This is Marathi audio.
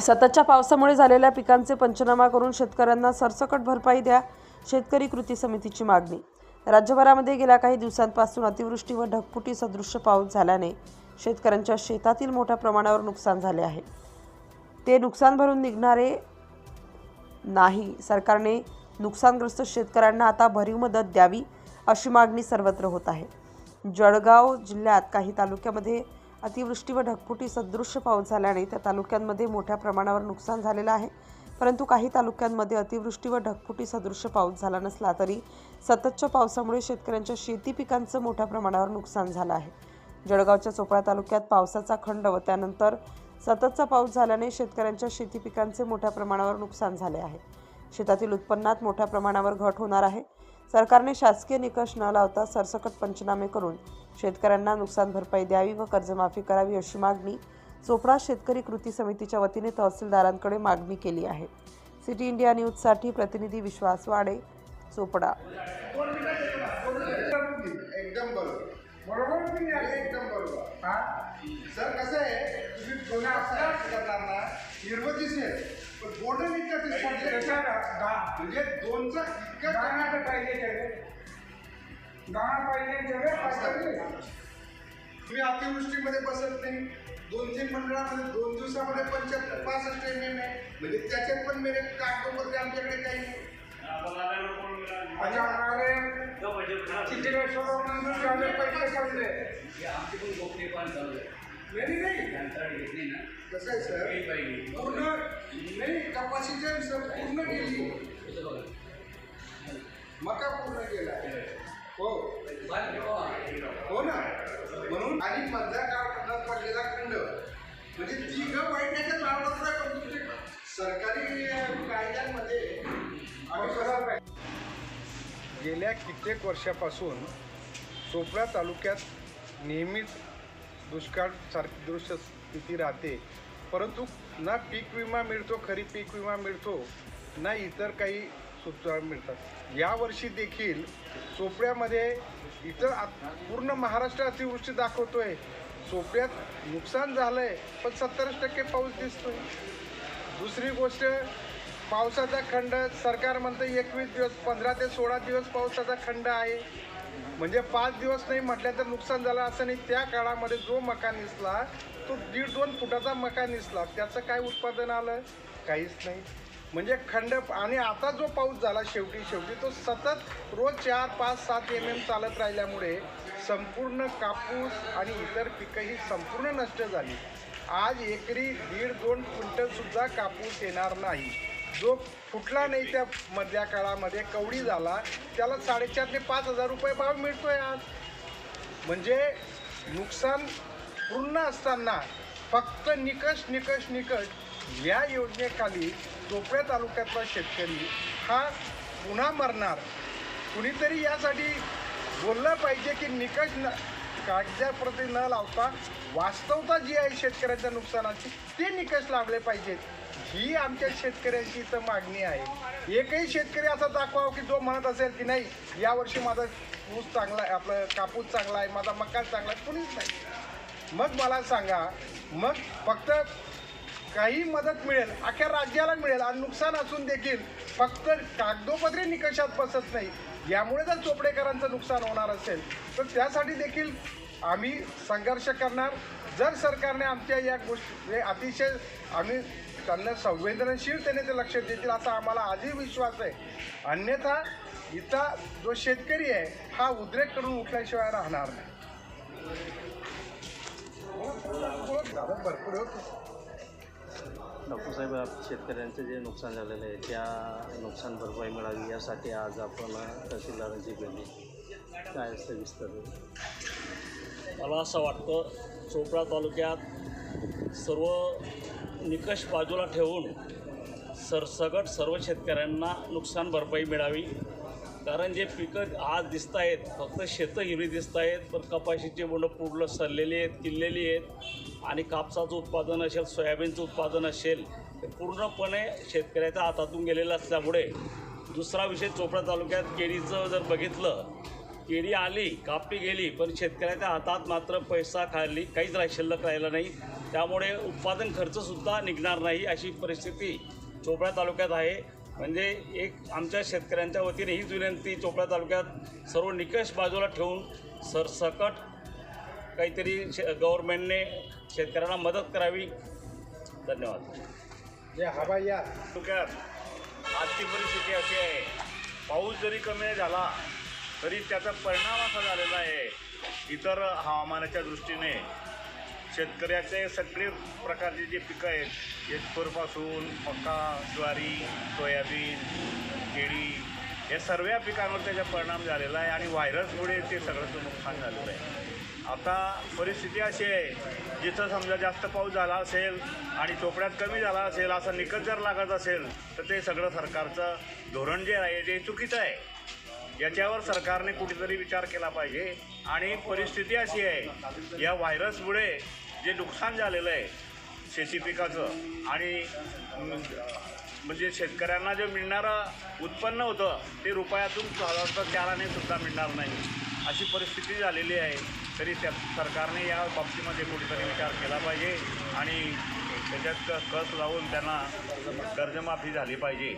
सततच्या पावसामुळे झालेल्या पिकांचे पंचनामा करून शेतकऱ्यांना सरसकट भरपाई द्या शेतकरी कृती समितीची मागणी. राज्यभरामध्ये गेल्या काही दिवसांपासून अतिवृष्टी व ढगफुटी सदृश्य पाऊस झाल्याने शेतकऱ्यांच्या शेतातील मोठ्या प्रमाणावर नुकसान झाले आहे. ते नुकसान भरून निघणारे नाही. सरकारने नुकसानग्रस्त शेतकऱ्यांना आता भरीव मदत द्यावी अशी मागणी सर्वत्र होत आहे. जळगाव जिल्ह्यात काही तालुक्यामध्ये अतिवृष्टी व ढगफुटी सदृश्य पाऊस झाल्याने त्या तालुक्यांमध्ये मोठ्या प्रमाणावर नुकसान झालेलं आहे. परंतु काही तालुक्यांमध्ये अतिवृष्टी व ढगफुटी सदृश्य पाऊस झाला नसला तरी सततच्या पावसामुळे शेतकऱ्यांच्या शेती पिकांचं मोठ्या प्रमाणावर नुकसान झालं आहे. जळगावच्या चोपळा तालुक्यात पावसाचा खंड व त्यानंतर सततचा पाऊस झाल्याने शेतकऱ्यांच्या शेती पिकांचे मोठ्या प्रमाणावर नुकसान झाले आहे. शेतातील उत्पन्नात मोठ्या प्रमाणावर घट होणार आहे. सरकारने शासकीय निकष न लावता सरसकट पंचनामे करून शेतकऱ्यांना नुकसान भरपाई द्यावी व कर्जमाफी करावी अशी मागणी चोपडा शेतकरी कृती समितीच्या वतीने तहसीलदारांकडे मागणी केली आहे. सिटी इंडिया न्यूजसाठी प्रतिनिधी विश्वास वाडे चोपडा. एकदम बरोबर. बरोबर की एकदम बरोबर. सर कसं आहे? तुम्ही दोन आहे पण बोर्ड इतकं म्हणजे दोनचा इतकं गाणं पाहिजे त्याले. गाणं पाहिजे पाहिजे. तुम्ही अतिवृष्टीमध्ये बसत नाही दोन तीन मंडळामध्ये दोन दिवसामध्ये पंच्याहत्तर पासष्ट एम एम आहे म्हणजे त्याच्यात पण मेरे कागदोपत्री आमच्याकडे काही नाही. अच्छा, म्हणाले, चिखलेश्वर मंदिर झाले, पैसे पडले. नाही, नाही. कसं आहे सर पूर्ण नाही कपाशीच्या सर पूर्ण गेली मका पूर्ण गेला हो हो ना म्हणून आणि मधल्या काळात पडलेला खंड म्हणजे तिघ वाईटाच्या लावणार नाही पण सरकारी अं, कायद्यांमध्ये आम्ही कसं गेल्या कित्येक वर्षापासून चोपडा तालुक्यात नेहमीच दुष्काळ सारखी दृश्य स्थिती राहते. परंतु ना पीक विमा मिळतो खरी पीक विमा मिळतो ना इतर काही सुविधा मिळतात. यावर्षी देखील चोपड्यामध्ये इतर पूर्ण महाराष्ट्र अतिवृष्टी दाखवतोय. चोपड्यात नुकसान झालं आहे पण सत्तरच टक्के पाऊस दिसतोय. दुसरी गोष्ट पावसाचा खंड सरकार म्हणतं एकवीस दिवस पंधरा ते सोळा दिवस पावसाचा खंड आहे. म्हणजे पाच दिवस नाही म्हटलं तर नुकसान झालं असं नाही. त्या काळामध्ये जो मका निसला तो दीड दोन फुटाचा मका निसला. त्याचं काय उत्पादन आलं? काहीच नाही. म्हणजे खंड आणि आता जो पाऊस झाला शेवटी शेवटी तो सतत रोज चार पाच सात एम एम चालत राहिल्यामुळे संपूर्ण कापूस आणि इतर पिकं ही संपूर्ण नष्ट झाली. आज एकरी दीड दोन क्विंटलसुद्धा कापूस येणार नाही. जो फुटला नाही त्या मधल्या काळामध्ये कवडी झाला त्याला साडेचार ते पाच हजार रुपये भाव मिळतोय आज. म्हणजे नुकसान पूर्ण असताना फक्त निकष निकष निकष या योजनेखाली चोपड्या तालुक्यातला शेतकरी हा पुन्हा मरणार. कुणीतरी यासाठी बोललं पाहिजे की निकष न कागदाप्रती न लावता वास्तवता जी आहे शेतकऱ्याच्या नुकसानाची ते निकष लावले पाहिजेत. ही आमच्या शेतकऱ्यांची इथं मागणी आहे. एकही शेतकरी असा दाखवावा की जो म्हणत असेल की नाही यावर्षी माझा ऊस चांगला आहे आपलं कापूस चांगला आहे माझा मका चांगला आहे कुणीच नाही. मग मला सांगा मग फक्त काही मदत मिळेल अख्ख्या राज्याला मिळेल आणि नुकसान असून देखील फक्त कागदोपत्री निकषात बसत नाही. यामुळे जर चोपडेकरांचं नुकसान होणार असेल तर त्यासाठी देखील आम्ही संघर्ष करणार. जर सरकारने आमच्या या गोष्टी अतिशय आम्ही त्यांना संवेदनशीलतेने ते लक्ष देतील असा आम्हाला आजही विश्वास आहे. अन्यथा इथं जो शेतकरी आहे हा उद्रेक करून उठल्याशिवाय राहणार नाही. भरपूर होतं डॉक्टर साहेब शेतकऱ्यांचं जे नुकसान झालेलं आहे त्या नुकसान भरपाई मिळावी यासाठी आज आपण तहसीलदारांची भेटली काय सविस्तर मला असं वाटतं चोपडा तालुक्यात सर्व निकष बाजूला ठेवून सरसकट सर्व शेतकऱ्यांना नुकसान भरपाई मिळावी. कारण जे पिकं आज दिसत आहेत फक्त शेतं हिरवी दिसत आहेत पण कपाशीचे बोंडं पूर्ण सरलेली आहेत किल्लेली आहेत आणि कापसाचं उत्पादन असेल सोयाबीनचं उत्पादन असेल ते पूर्णपणे शेतकऱ्याच्या हातातून गेलेलं असल्यामुळे दुसरा विषय चोपडा तालुक्यात केळीचं जर बघितलं केळी आली कापली गेली पण शेतकऱ्याच्या हातात मात्र पैसा खाली काहीच शिल्लक राहिला नाही. त्यामुळे उत्पादन खर्चसुद्धा निघणार नाही अशी परिस्थिती चोपडा तालुक्यात आहे. म्हणजे एक आमच्या शेतकऱ्यांच्या वतीने हीच विनंती चोपडा तालुक्यात सर्व निकष बाजूला ठेवून सरसकट काहीतरी शे गव्हर्नमेंटने शेतकऱ्यांना मदत करावी. धन्यवाद. जे हवा या तालुक्यात आजची परिस्थिती अशी आहे. पाऊस जरी कमी नाही झाला तरी त्याचा परिणाम असा झालेला आहे. इतर हवामानाच्या दृष्टीने शेतकऱ्याचे सगळे प्रकारचे जे पिकं आहेत येतपूरपासून मका ज्वारी सोयाबीन केळी या सर्व पिकांवर त्याचा परिणाम झालेला आहे आणि व्हायरसमुळे ते सगळ्याचं नुकसान झालेलं आहे. आता परिस्थिती अशी आहे जिथं समजा जास्त पाऊस झाला असेल आणि चोपड्यात कमी झाला असेल असा निकष जर लागत असेल तर ते सगळं सरकारचं धोरण जे आहे ते चुकीचं आहे. याच्यावर सरकारने कुठेतरी विचार केला पाहिजे. आणि परिस्थिती अशी आहे या व्हायरसमुळे जे नुकसान झालेलं आहे शेती पिकाचं आणि म्हणजे शेतकऱ्यांना जे मिळणारं उत्पन्न होतं ते रुपयातून साधारणतः चाराने सुद्धा मिळणार नाही. अशी परिस्थिती झालेली आहे तरी त्या सरकारने या बाबतीमध्ये कुठेतरी विचार केला पाहिजे आणि त्याच्यात कस लावून त्यांना कर्जमाफी झाली पाहिजे.